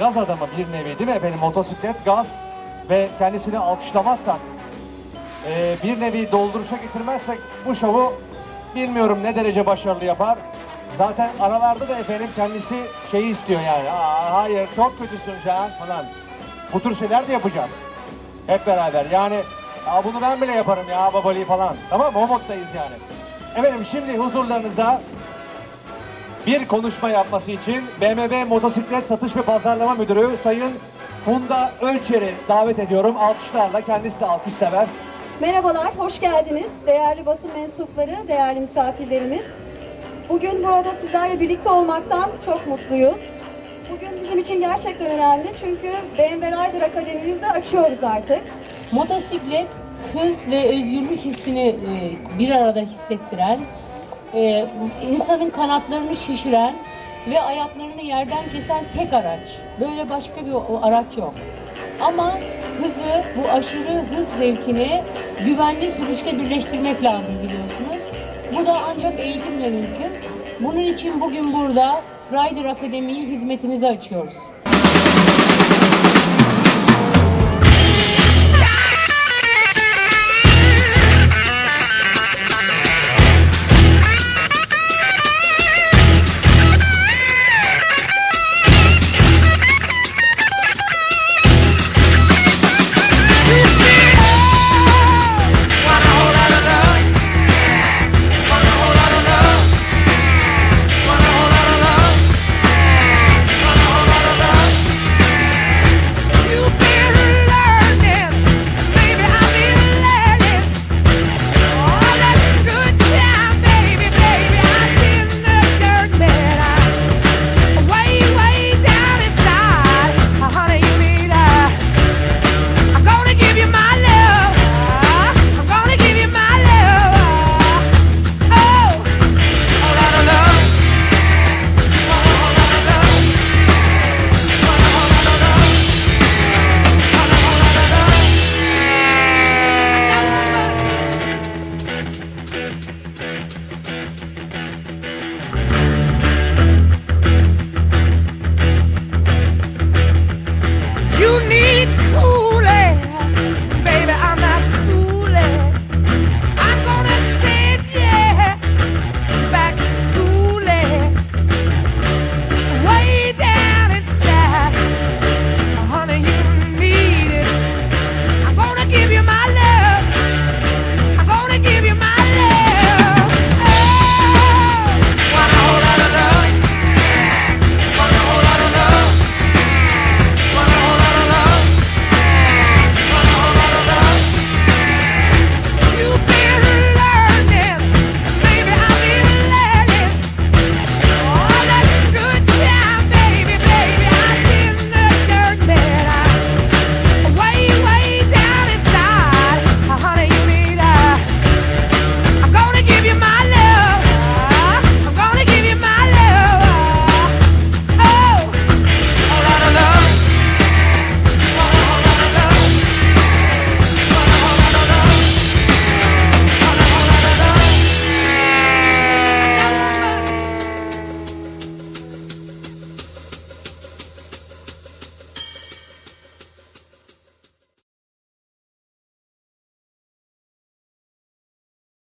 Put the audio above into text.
gaz adamı bir nevi değil mi efendim? Motosiklet, gaz ve kendisini alkışlamazsak, e, bir nevi dolduruşa getirmezsek bu şovu bilmiyorum ne derece başarılı yapar. Zaten aralarda da efendim kendisi şeyi istiyor yani. Aa, hayır çok kötüsün Can falan. Bu tür şeyler de yapacağız. Hep beraber yani ya bunu ben bile yaparım ya babali falan. Tamam mı? O moddayız yani. Efendim şimdi huzurlarınıza bir konuşma yapması için BMW Motosiklet Satış ve Pazarlama Müdürü Sayın Funda Ölçer'i davet ediyorum. Alkışlarla kendisi de alkış sever. Merhabalar, hoş geldiniz. Değerli basın mensupları, değerli misafirlerimiz. Bugün burada sizlerle birlikte olmaktan çok mutluyuz. Bugün bizim için gerçekten önemli çünkü BMW Rider Akademimizi açıyoruz artık. Motosiklet hız ve özgürlük hissini e, bir arada hissettiren, e, insanın kanatlarını şişiren ve ayaklarını yerden kesen tek araç. Böyle başka bir araç yok. Ama hızı, bu aşırı hız zevkini güvenli sürüşle birleştirmek lazım biliyorsunuz. Bu da ancak eğitimle mümkün. Bunun için bugün burada Rider Akademi'yi hizmetinize açıyoruz.